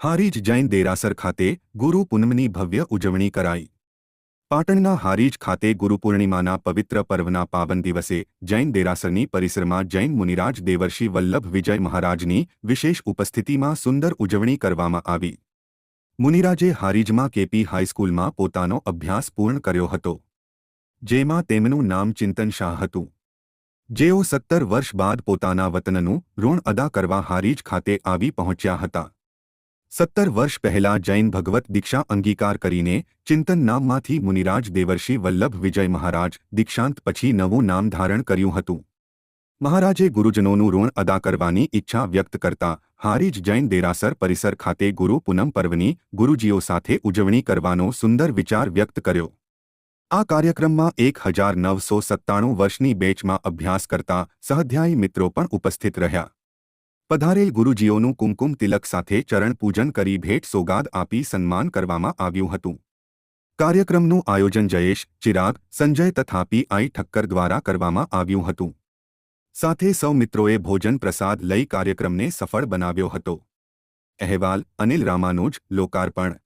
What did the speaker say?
હારીજ જૈન દેરાસર ખાતે ગુરુ પૂનમની ભવ્ય ઉજવણી કરાઈ. પાટણના હારીજ ખાતે ગુરુપૂર્ણિમાના પવિત્ર પર્વના પાવન દિવસે જૈન દેરાસરની પરિસરમાં જૈન મુનિરાજ દેવર્ષિ વલ્લભ વિજય મહારાજની વિશેષ ઉપસ્થિતિમાં સુંદર ઉજવણી કરવામાં આવી. મુનિરાજે હારીજમાં કેપી હાઈસ્કૂલમાં પોતાનો અભ્યાસ પૂર્ણ કર્યો હતો, જેમાં તેમનું નામ ચિંતન શાહ હતું. જેઓ સત્તર વર્ષ બાદ પોતાના વતનનું ઋણ અદા કરવા હારીજ ખાતે આવી પહોંચ્યા હતા. સત્તર વર્ષ પહેલા જૈન ભગવત દીક્ષા અંગીકાર કરીને ચિંતન નામમાંથી મુનિરાજ દેવર્ષિ વલ્લભ વિજય મહારાજ દીક્ષાંત પછી નવું નામ ધારણ કર્યું હતું. મહારાજે ગુરુજનોનું ઋણ અદા કરવાની ઈચ્છા વ્યક્ત કરતા હારીજ જૈન દેરાસર પરિસર ખાતે ગુરુ પૂનમ પર્વની ગુરુજીઓ સાથે ઉજવણી કરવાનો સુંદર વિચાર વ્યક્ત કર્યો. આ કાર્યક્રમમાં એક હજાર નવસો સત્તાણું વર્ષની બેચમાં અભ્યાસ કરતા સહધ્યાયી મિત્રો પણ ઉપસ્થિત રહ્યા. પધારેલ ગુરુજીઓનું કુમકુમ તિલક સાથે ચરણ પૂજન કરી ભેટ સોગાદ આપી સન્માન કરવામાં આવ્યું હતું. કાર્યક્રમનું આયોજન જયેશ, ચિરાગ, સંજય તથા પીઆઈ ઠક્કર દ્વારા કરવામાં આવ્યું હતું. સાથે સૌ મિત્રોએ ભોજન પ્રસાદ લઈ કાર્યક્રમને સફળ બનાવ્યો હતો. અહેવાલ, અનિલ રામાનુજ, લોકાર્પણ.